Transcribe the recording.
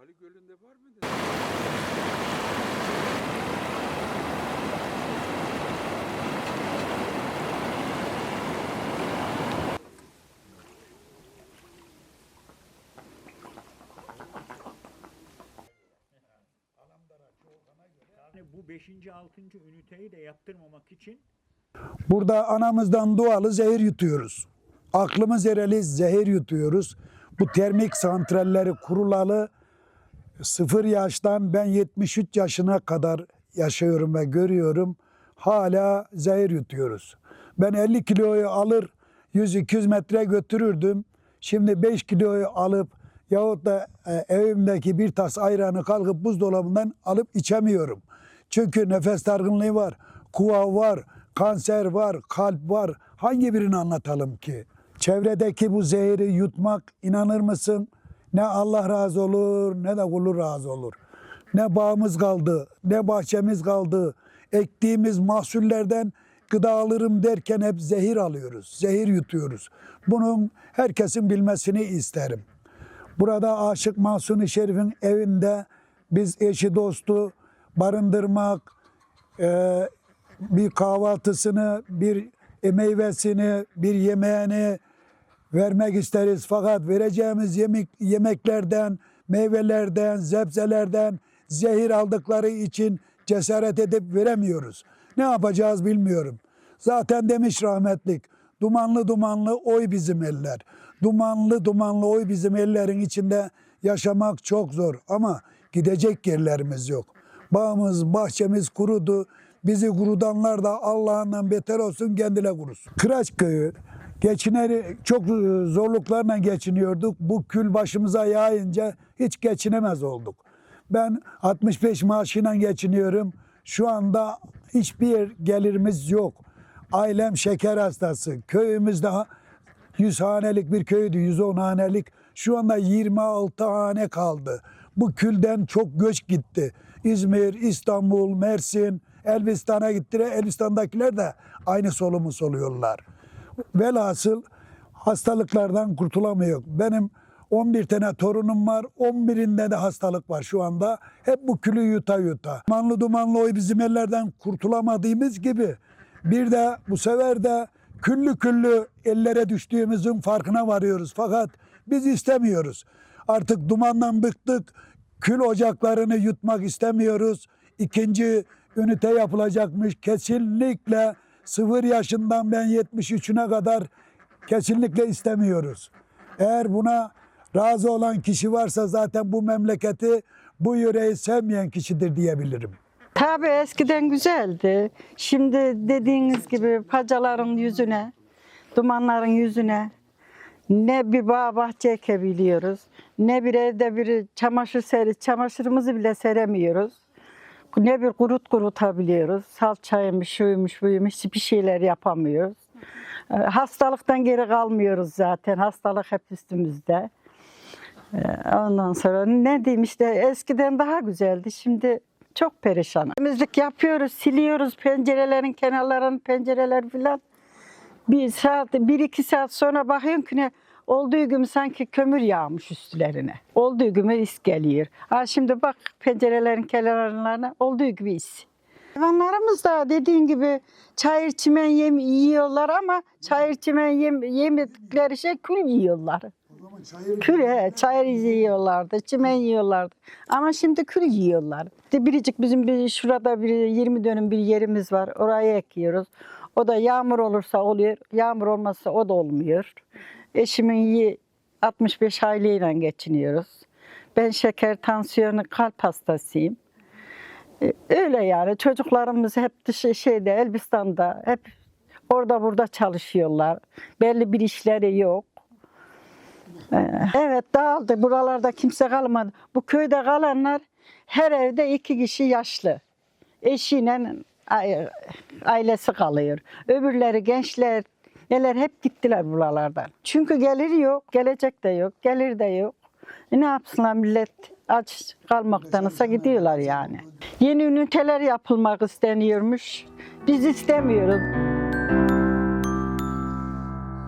Ali Gölü'nde var? Yani bu 5. 6. üniteyi de yaptırmamak için Burada anamızdan doğalı zehir yutuyoruz. Aklımız ereli zehir yutuyoruz. Bu termik santralleri kurulalı sıfır yaştan ben 73 yaşına kadar yaşıyorum ve görüyorum. Hala zehir yutuyoruz. Ben 50 kiloyu alır 100-200 metre götürürdüm. Şimdi 5 kiloyu alıp yahut da e, evimdeki bir tas ayranı kalkıp buzdolabından alıp içemiyorum. Çünkü nefes dargınlığı var, kuva var, kanser var, kalp var. Hangi birini anlatalım ki? Çevredeki bu zehri yutmak inanır mısın? Ne Allah razı olur ne de kulu razı olur. Ne bağımız kaldı, ne bahçemiz kaldı. Ektiğimiz mahsullerden gıda alırım derken hep zehir alıyoruz, zehir yutuyoruz. Bunun herkesin bilmesini isterim. Burada Aşık Mahsuni Şerif'in evinde biz eşi dostu barındırmak, e, bir kahvaltısını, bir meyvesini, bir yemeğini vermek isteriz. Fakat vereceğimiz yemek, yemeklerden, meyvelerden, zebzelerden zehir aldıkları için cesaret edip veremiyoruz. Ne yapacağız bilmiyorum. Zaten demiş rahmetlik, dumanlı dumanlı oy bizim eller. Dumanlı dumanlı oy bizim ellerin içinde yaşamak çok zor ama gidecek yerlerimiz yok. Bağımız, bahçemiz kurudu. Bizi kurudanlar da Allah'ından beter olsun kendine kurusun. Kıraç köyü geçiner çok zorluklarla geçiniyorduk. Bu kül başımıza yağınca hiç geçinemez olduk. Ben 65 maaşıyla geçiniyorum. Şu anda hiçbir gelirimiz yok. Ailem şeker hastası. Köyümüzde 100 hanelik bir köydü, 110 hanelik. Şu anda 26 hane kaldı. Bu külden çok göç gitti. İzmir, İstanbul, Mersin, Elbistan'a gittiler. Elbistan'dakiler de aynı solumu soluyorlar. Velhasıl hastalıklardan kurtulamıyor. Benim 11 tane torunum var. 11'inde de hastalık var şu anda. Hep bu külü yuta yuta. Dumanlı dumanlı oy bizim ellerden kurtulamadığımız gibi bir de bu sefer de küllü küllü ellere düştüğümüzün farkına varıyoruz. Fakat biz istemiyoruz. Artık dumandan bıktık. Kül ocaklarını yutmak istemiyoruz. İkinci ünite yapılacakmış. Kesinlikle sıfır yaşından ben 73'üne kadar kesinlikle istemiyoruz. Eğer buna razı olan kişi varsa zaten bu memleketi, bu yüreği sevmeyen kişidir diyebilirim. Tabii eskiden güzeldi. Şimdi dediğiniz gibi pacaların yüzüne, dumanların yüzüne ne bir bağ bahçe ekebiliyoruz, ne bir evde bir çamaşır seri, çamaşırımızı bile seremiyoruz. Ne bir kurut kurutabiliyoruz. Salçaymış, şuymuş, buymuş hiçbir şeyler yapamıyoruz. Ee, Hastalıktan geri kalmıyoruz zaten. Hastalık hep üstümüzde. Ee, Ondan sonra ne diyeyim işte eskiden daha güzeldi. Şimdi çok perişan. Temizlik yapıyoruz, siliyoruz pencerelerin kenarlarını, pencereler filan. Bir saat, bir iki saat sonra bakıyorsun ki ne olduğu gibi sanki kömür yağmış üstlerine. Olduğu gibi is geliyor. Ha şimdi bak pencerelerin kenarlarına olduğu gibi is. Hayvanlarımız da dediğin gibi çayır çimen yem yiyorlar ama çayır çimen yem, yemedikleri şey kül yiyorlar. Kül he, çayır yiyorlardı, çimen yiyorlardı. Ama şimdi kül yiyorlar. Biricik bizim bir şurada bir 20 dönüm bir yerimiz var. Oraya ekiyoruz. O da yağmur olursa oluyor, yağmur olmazsa o da olmuyor. Eşimin yi- 65 aileyle geçiniyoruz. Ben şeker, tansiyonu, kalp hastasıyım. E, Öyle yani çocuklarımız hep dışı şeyde Elbistan'da hep orada burada çalışıyorlar. Belli bir işleri yok. Ee, Evet dağıldı. Buralarda kimse kalmadı. Bu köyde kalanlar her evde iki kişi yaşlı. Eşiyle ailesi kalıyor. Öbürleri gençler neler hep gittiler buralardan. Çünkü gelir yok, gelecek de yok, gelir de yok. E ne yapsınlar millet aç kalmaktansa gidiyorlar yani. Yeni üniteler yapılmak isteniyormuş. Biz istemiyoruz.